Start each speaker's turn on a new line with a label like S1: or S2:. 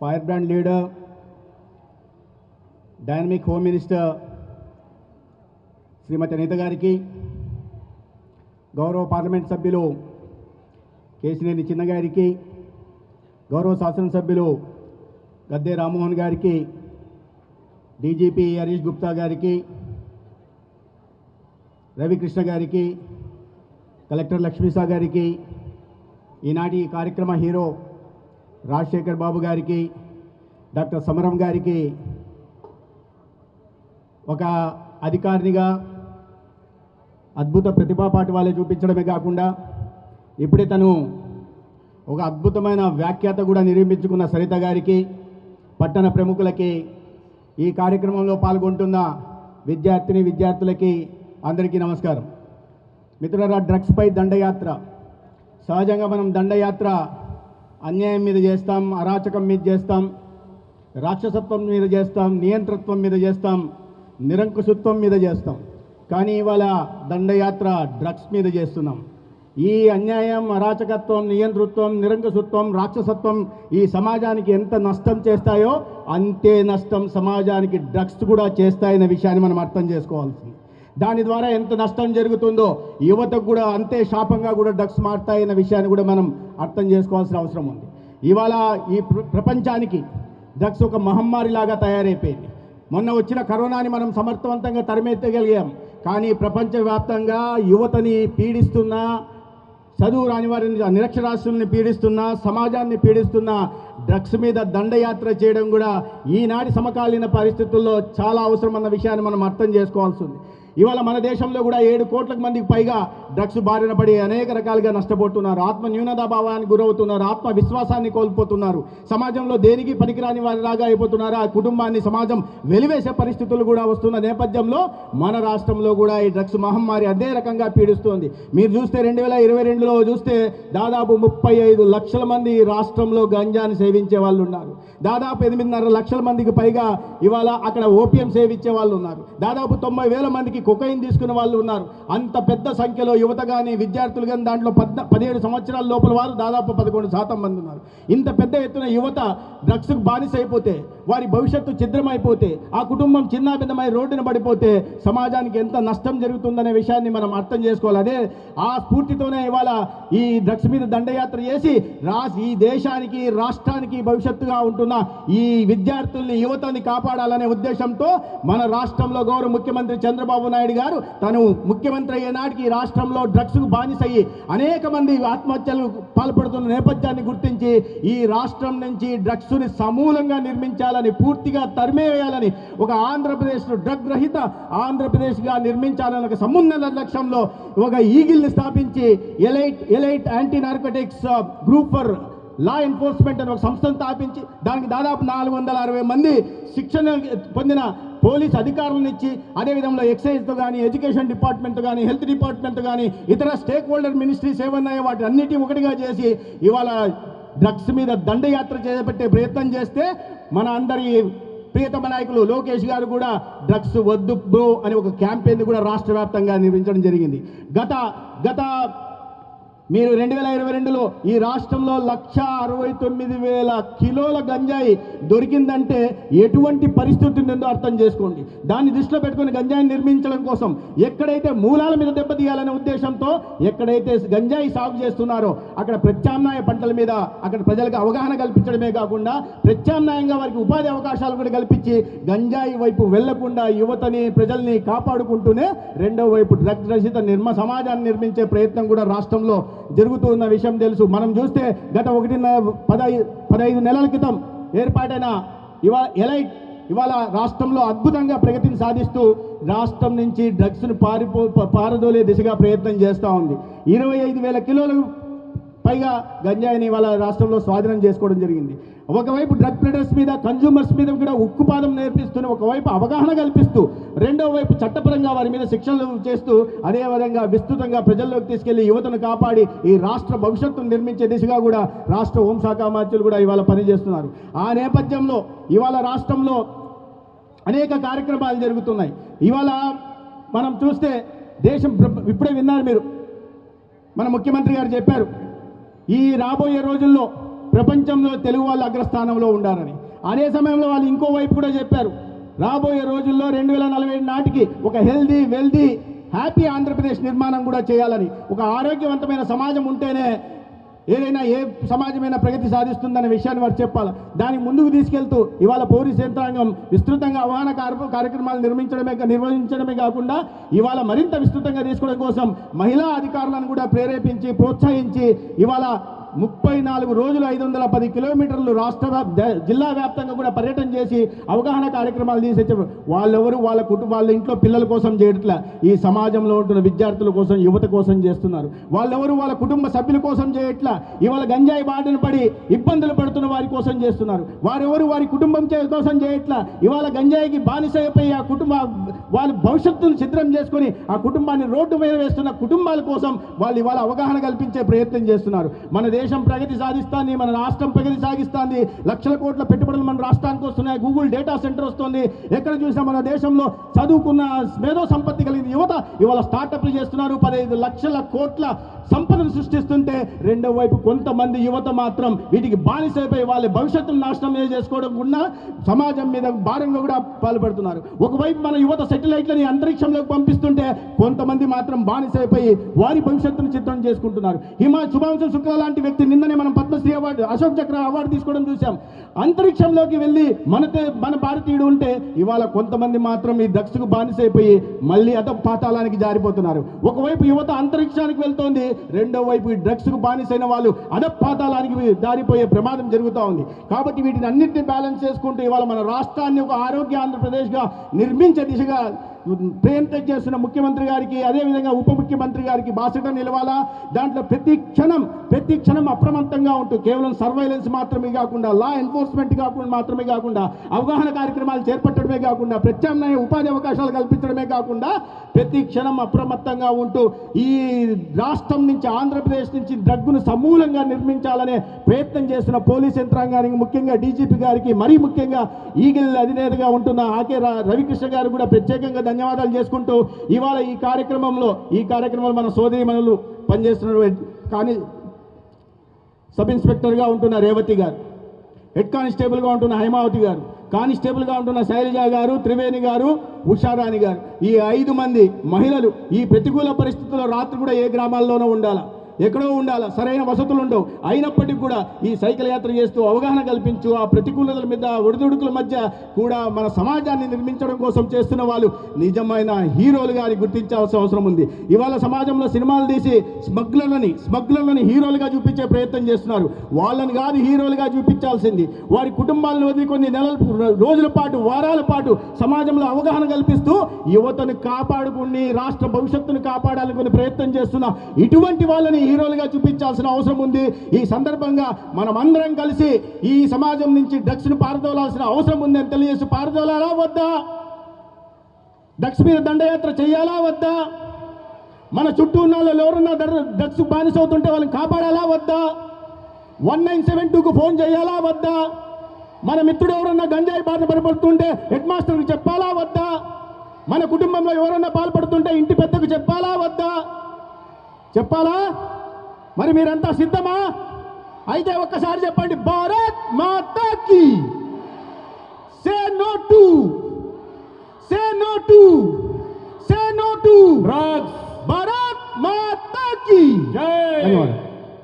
S1: Fire brand leader dynamic home minister Shrimati Anitha గారికి గౌరవ parliament సభ్యులు కేసినేని చిన్నగారికి గౌరవ శాసనసభ్యులు గద్దే రామ్మోహన్ గారికి డీజీపీ హరీష్ గుప్తా గారికి రవికృష్ణ గారికి కలెక్టర్ లక్ష్మీసా గారికి ఈనాటి ఈ కార్యక్రమ హీరో రాజశేఖర్ బాబు గారికి డాక్టర్ సమరం గారికి ఒక అధికారినిగా అద్భుత ప్రతిభాపాటి వాళ్ళే చూపించడమే కాకుండా ఇప్పుడే తను ఒక అద్భుతమైన వ్యాఖ్యాత కూడా నిర్మించుకున్న సరిత గారికి పట్టణ ప్రముఖులకి ఈ కార్యక్రమంలో పాల్గొంటున్న విద్యార్థిని విద్యార్థులకి అందరికీ నమస్కారం. మిత్రుల డ్రగ్స్పై దండయాత్ర. సహజంగా మనం దండయాత్ర అన్యాయం మీద చేస్తాం అరాచకం మీద చేస్తాం రాక్షసత్వం మీద చేస్తాం నియంతృత్వం మీద చేస్తాం నిరంకుశత్వం మీద చేస్తాం. కానీ ఇవాళ దండయాత్ర డ్రగ్స్ మీద చేస్తున్నాం. ఈ అన్యాయం అరాచకత్వం నియంతృత్వం నిరంకుశత్వం రాక్షసత్వం ఈ సమాజానికి ఎంత నష్టం చేస్తాయో అంతే నష్టం సమాజానికి డ్రగ్స్ కూడా చేస్తాయనే విషయాన్ని మనం అర్థం చేసుకోవాల్సింది. దాని ద్వారా ఎంత నష్టం జరుగుతుందో యువతకు కూడా అంతే శాపంగా కూడా డ్రగ్స్ మారుతాయన్న విషయాన్ని కూడా మనం అర్థం చేసుకోవాల్సిన అవసరం ఉంది. ఇవాళ ఈ ప్రపంచానికి డ్రగ్స్ ఒక మహమ్మారిలాగా తయారైపోయింది. మొన్న వచ్చిన కరోనాని మనం సమర్థవంతంగా తరిమెత్తగలిగాం కానీ ప్రపంచవ్యాప్తంగా యువతని పీడిస్తున్న చదువు రాని వారిని నిరక్షరాస్యుల్ని పీడిస్తున్న సమాజాన్ని పీడిస్తున్న డ్రగ్స్ మీద దండయాత్ర చేయడం కూడా ఈనాటి సమకాలీన పరిస్థితుల్లో చాలా అవసరం అన్న విషయాన్ని మనం అర్థం చేసుకోవాల్సి ఉంది. ఇవాళ మన దేశంలో కూడా ఏడు కోట్ల మందికి పైగా డ్రగ్స్ బారిన పడి అనేక రకాలుగా నష్టపోతున్నారు. ఆత్మ న్యూనతాభావానికి గురవుతున్నారు. ఆత్మ విశ్వాసాన్ని కోల్పోతున్నారు. సమాజంలో దేనికి పనికిరాని వారిలాగా అయిపోతున్నారు. ఆ కుటుంబాన్ని సమాజం వెలివేసే పరిస్థితులు కూడా వస్తున్న నేపథ్యంలో మన రాష్ట్రంలో కూడా ఈ డ్రగ్స్ మహమ్మారి అదే రకంగా పీడిస్తోంది. మీరు చూస్తే రెండు వేల ఇరవై రెండులో చూస్తే దాదాపు ముప్పై ఐదు లక్షల మంది ఈ రాష్ట్రంలో గంజాని సేవించే వాళ్ళు ఉన్నారు. దాదాపు ఎనిమిదిన్నర లక్షల మందికి పైగా ఇవాళ అక్కడ ఓపియం సేవించే వాళ్ళు ఉన్నారు. దాదాపు తొంభై వేల మందికి కొకైన్ తీసుకునే వాళ్ళు ఉన్నారు. అంత పెద్ద సంఖ్యలో యువత కానీ విద్యార్థులు కానీ దాంట్లో పద్న పదిహేడు సంవత్సరాల లోపల వారు దాదాపు పదకొండు శాతం మంది ఉన్నారు. ఇంత పెద్ద ఎత్తున యువత డ్రగ్స్కు బానిస అయిపోతే వారి భవిష్యత్తు ఛిద్రమైపోతే ఆ కుటుంబం చిన్నాభిన్నమై రోడ్డున పడిపోతే సమాజానికి ఎంత నష్టం జరుగుతుందనే విషయాన్ని మనం అర్థం చేసుకోవాలి. అదే ఆ స్ఫూర్తితోనే ఇవాళ ఈ డ్రగ్స్ మీద దండయాత్ర చేసి రా ఈ దేశానికి రాష్ట్రానికి భవిష్యత్తుగా ఉంటున్న ఈ విద్యార్థుల్ని యువతని కాపాడాలనే ఉద్దేశంతో మన రాష్ట్రంలో గౌరవ ముఖ్యమంత్రి చంద్రబాబు నాయుడు గారు తను ముఖ్యమంత్రి అయ్యే నాటికి రాష్ట్రంలో డ్రగ్స్కు బానిసయ్యి అనేక మంది ఆత్మహత్యలు పాల్పడుతున్న నేపథ్యాన్ని గుర్తించి ఈ రాష్ట్రం నుంచి డ్రగ్స్ని సమూలంగా నిర్మించాలని పూర్తిగా తరిమేయాలని ఒక ఆంధ్రప్రదేశ్ డ్రగ్ రహిత ఆంధ్రప్రదేశ్గా నిర్మించాలని ఒక సమున్నత లక్ష్యంలో ఒక ఈగిల్ని స్థాపించి elite elite anti narcotics group for law enforcement అని ఒక సంస్థను స్థాపించి దానికి దాదాపు నాలుగు వందల అరవై మంది శిక్షణ పొందిన పోలీస్ అధికారులను ఇచ్చి అదేవిధంగా ఎక్సైజ్తో కానీ ఎడ్యుకేషన్ డిపార్ట్మెంట్ కానీ హెల్త్ డిపార్ట్మెంట్ కానీ ఇతర స్టేక్ హోల్డర్ మినిస్ట్రీస్ ఏమన్నాయో వాటి అన్నిటి ఒకటిగా చేసి ఇవాళ డ్రగ్స్ మీద దండయాత్ర చేపట్టే ప్రయత్నం చేస్తే మన అందరి ప్రియతమ నాయకులు లోకేష్ గారు కూడా డ్రగ్స్ వద్దు బ్రో అని ఒక క్యాంపెయిన్ కూడా రాష్ట్ర వ్యాప్తంగా నిర్మించడం జరిగింది. గత గత మీరు రెండు వేల ఇరవై రెండులో ఈ రాష్ట్రంలో లక్ష అరవై తొమ్మిది వేల కిలోల గంజాయి దొరికిందంటే ఎటువంటి పరిస్థితి ఉందో అర్థం చేసుకోండి. దాన్ని దృష్టిలో పెట్టుకుని గంజాయిని నిర్మించడం కోసం ఎక్కడైతే మూలాల మీద దెబ్బతీయాలనే ఉద్దేశంతో ఎక్కడైతే గంజాయి సాగు చేస్తున్నారో అక్కడ ప్రత్యామ్నాయ పంటల మీద అక్కడ ప్రజలకు అవగాహన కల్పించడమే కాకుండా ప్రత్యామ్నాయంగా వారికి ఉపాధి అవకాశాలు కూడా కల్పించి గంజాయి వైపు వెళ్ళకుండా యువతని ప్రజల్ని కాపాడుకుంటూనే రెండో వైపు డ్రగ్ రహిత నిర్మ సమాజాన్ని నిర్మించే ప్రయత్నం కూడా రాష్ట్రంలో జరుగుతూ ఉన్న విషయం తెలుసు. మనం చూస్తే గత ఒకటిన్నర పదహై పదహైదు నెలల క్రితం ఏర్పాటైన ఇవా ఎలైట్ ఇవాళ రాష్ట్రంలో అద్భుతంగా ప్రగతిని సాధిస్తూ రాష్ట్రం నుంచి డ్రగ్స్ను పారిపో పారదోలే దిశగా ప్రయత్నం చేస్తూ ఉంది. ఇరవై ఐదు వేల కిలోలు పైగా గంజాయిని ఇవాళ రాష్ట్రంలో స్వాధీనం చేసుకోవడం జరిగింది. ఒకవైపు డ్రగ్ ప్లేడర్స్ మీద కన్జ్యూమర్స్ మీద కూడా ఉక్కుపాదం నేర్పిస్తూనే ఒకవైపు అవగాహన కల్పిస్తూ రెండో వైపు చట్టపరంగా వారి మీద శిక్షలు చేస్తూ అదేవిధంగా విస్తృతంగా ప్రజల్లోకి తీసుకెళ్ళి యువతను కాపాడి ఈ రాష్ట్ర భవిష్యత్తును నిర్మించే దిశగా కూడా రాష్ట్ర హోంశాఖ మంత్రులు కూడా ఇవాళ పనిచేస్తున్నారు. ఆ నేపథ్యంలో ఇవాళ రాష్ట్రంలో అనేక కార్యక్రమాలు జరుగుతున్నాయి. ఇవాళ మనం చూస్తే దేశం ప్ర- ఇప్పుడే విన్నారు మీరు. మన ముఖ్యమంత్రి గారు చెప్పారు. ఈ రాబోయే రోజుల్లో ప్రపంచంలో తెలుగు వాళ్ళు అగ్రస్థానంలో ఉండాలని. అదే సమయంలో వాళ్ళు ఇంకో వైపు కూడా చెప్పారు. రాబోయే రోజుల్లో రెండు వేల నలభై ఏడు నాటికి ఒక హెల్దీ వెల్దీ హ్యాపీ ఆంధ్రప్రదేశ్ నిర్మాణం కూడా చేయాలని. ఒక ఆరోగ్యవంతమైన సమాజం ఉంటేనే ఏదైనా ఏ సమాజమైనా ప్రగతి సాధిస్తుందనే విషయాన్ని వారు చెప్పాలి. దానికి ముందుకు తీసుకెళ్తూ ఇవాళ పోలీస్ యంత్రాంగం విస్తృతంగా అవగాహన కార్య- కార్యక్రమాలు నిర్మించడమే నిర్వహించడమే కాకుండా ఇవాళ మరింత విస్తృతంగా తీసుకోవడం కోసం మహిళా అధికారులను కూడా ప్రేరేపించి ప్రోత్సహించి ఇవాళ ముప్పై నాలుగు రోజులు ఐదు వందల పది కిలోమీటర్లు రాష్ట్ర జిల్లా వ్యాప్తంగా కూడా పర్యటన చేసి అవగాహన కార్యక్రమాలు తీసేచ్చారు వాళ్ళెవరు వాళ్ళ కుటుంబ వాళ్ళ ఇంట్లో పిల్లల కోసం చేయట్లా. ఈ సమాజంలో ఉంటున్న విద్యార్థుల కోసం యువత కోసం చేస్తున్నారు. వాళ్ళెవరు వాళ్ళ కుటుంబ సభ్యుల కోసం చేయట్లా. ఇవాళ గంజాయి బాటను పడి ఇబ్బందులు పడుతున్న వారి కోసం చేస్తున్నారు. వారెవరు వారి కుటుంబం చే- కోసం చేయట్లా. ఇవాళ గంజాయికి బానిసైపోయి ఆ కుటుంబ వాళ్ళ భవిష్యత్తును చిత్రం చేసుకొని ఆ కుటుంబాన్ని రోడ్డు మీద వేస్తున్న కుటుంబాల కోసం వాళ్ళు ఇవాళ అవగాహన కల్పించే ప్రయత్నం చేస్తున్నారు. మన దేశం ప్రగతి సాధిస్తాంది మన రాష్ట్రం ప్రగతి సాగిస్తుంది. లక్షల కోట్ల పెట్టుబడులు మన రాష్ట్రానికి వస్తున్నాయి. గూగుల్ డేటా సెంటర్ వస్తుంది. ఎక్కడ చూసినా మన దేశంలో చదువుకున్న మేధో సంపత్తి కలిగిన యువత ఇవాళ స్టార్టప్లు చేస్తున్నారు. పదహైదు లక్షల కోట్ల సంపదను సృష్టిస్తుంటే రెండో వైపు కొంతమంది యువత మాత్రం వీటికి బానిసైపోయి వాళ్ళ భవిష్యత్తును నాశనం చేసుకోవడం కూడా సమాజం మీద భారంగా కూడా పాల్పడుతున్నారు. ఒకవైపు మన యువత సెటిలైట్లని అంతరిక్షంలోకి పంపిస్తుంటే కొంతమంది మాత్రం బానిసైపోయి వారి భవిష్యత్తును చిత్రం చేసుకుంటున్నారు. హిమా శుభాంశు శుక్ల లాంటి వ్యక్తి నిన్ననే మనం పద్మశ్రీ అవార్డు అశోక్ చక్ర అవార్డు తీసుకోవడం చూసాం అంతరిక్షంలోకి వెళ్ళి మన మన భారతీయుడు ఉంటే ఇవాళ కొంతమంది మాత్రం ఈ డ్రగ్స్కు బానిసైపోయి మళ్ళీ అత పాతాళానికి జారిపోతున్నారు. ఒకవైపు యువత అంతరిక్షానికి వెళ్తోంది రెండో వైపు ఈ డ్రగ్స్కు బానిసైన వాళ్ళు అధపాతాళానికి దారిపోయే ప్రమాదం జరుగుతూ ఉంది. కాబట్టి వీటిని అన్నింటినీ బ్యాలెన్స్ చేసుకుంటూ ఇవాళ మన రాష్ట్రాన్ని ఒక ఆరోగ్య ఆంధ్రప్రదేశ్గా నిర్మించే దిశగా ప్రయత్నం చేస్తున్న ముఖ్యమంత్రి గారికి అదేవిధంగా ఉప ముఖ్యమంత్రి గారికి బాసట నిలవాలా? దాంట్లో ప్రతి క్షణం ప్రతి క్షణం అప్రమత్తంగా ఉంటూ కేవలం సర్వైలెన్స్ మాత్రమే కాకుండా లా ఎన్ఫోర్స్మెంట్ కాకుండా మాత్రమే కాకుండా అవగాహన కార్యక్రమాలు చేపట్టడమే కాకుండా ప్రత్యామ్నాయ ఉపాధి అవకాశాలు కల్పించడమే కాకుండా ప్రతి క్షణం అప్రమత్తంగా ఉంటూ ఈ రాష్ట్రం నుంచి ఆంధ్రప్రదేశ్ నుంచి డ్రగ్ను సమూలంగా నిర్మించాలనే ప్రయత్నం చేసిన పోలీస్ యంత్రాంగానికి ముఖ్యంగా డీజీపీ గారికి మరీ ముఖ్యంగా ఈగిల్ అధినేతగా ఉంటున్న ఆకే రా- రవికృష్ణ గారు కూడా ప్రత్యేకంగా ధన్యవాదాలు చేసుకుంటూ ఇవాళ ఈ కార్యక్రమంలో ఈ కార్యక్రమంలో మన సోదరి మనులు పనిచేస్తున్నటువంటి కానీ సబ్ ఇన్స్పెక్టర్గా ఉంటున్న రేవతి గారు హెడ్ కానిస్టేబుల్గా ఉంటున్న హైమావతి గారు కానిస్టేబుల్గా ఉంటున్న శైలజ గారు త్రివేణి గారు ఉషారాణి గారు. ఈ ఐదు మంది మహిళలు ఈ ప్రతికూల పరిస్థితుల్లో రాత్రి కూడా ఏ గ్రామాల్లోనూ ఉండాలా? ఎక్కడో ఉండాలా సరైన వసతులు ఉండవు. అయినప్పటికీ కూడా ఈ సైకిల్ యాత్ర చేస్తూ అవగాహన కల్పించు ఆ ప్రతికూలతల మీద ఒడిదుడుకుల మధ్య కూడా మన సమాజాన్ని నిర్మించడం కోసం చేస్తున్న వాళ్ళు నిజమైన హీరోలుగా అని గుర్తించాల్సిన అవసరం ఉంది. ఇవాళ సమాజంలో సినిమాలు తీసి స్మగ్లర్లని స్మగ్లర్లని హీరోలుగా చూపించే ప్రయత్నం చేస్తున్నారు. వాళ్ళని కాదు హీరోలుగా చూపించాల్సింది. వారి కుటుంబాలను వదిలి కొన్ని నెలల రోజుల పాటు వారాల పాటు సమాజంలో అవగాహన కల్పిస్తూ యువతను కాపాడుకుని రాష్ట్ర భవిష్యత్తును కాపాడాలనుకునే ప్రయత్నం చేస్తున్న ఇటువంటి వాళ్ళని హీరోలుగా చూపించాల్సిన అవసరం ఉంది. ఈ సందర్భంగా మనమందరం కలిసి ఈ సమాజం నుంచి డ్రగ్స్ను పారదోలాల్సిన అవసరం ఉంది అని తెలియజేసి పారదోలాలా వద్దా? డ్రగ్స్ మీద దండయాత్ర చేయాలా వద్దా? మన చుట్టూ ఉన్న వాళ్ళు ఎవరున్నా డ్రగ్స్ బానిస అవుతుంటే వాళ్ళని కాపాడాలా వద్దా? వన్ నైన్ సెవెన్ టూకు ఫోన్ చేయాలా వద్దా? మన మిత్రుడు ఎవరన్నా గంజాయి బారిన పడిపడుతుంటే హెడ్ మాస్టర్కి చెప్పాలా వద్దా? మన కుటుంబంలో ఎవరన్నా పాల్పడుతుంటే ఇంటి పెద్దకు చెప్పాలా వద్దా? చెప్పాలా? మరి మీరంతా సిద్ధమా? అయితే ఒక్కసారి చెప్పండి భారత్ మాతాకి. Say no to. Say no to. Say no to.
S2: Drugs
S1: Bharat మాతాకి.
S2: జై.
S1: ధన్యవాదాలు.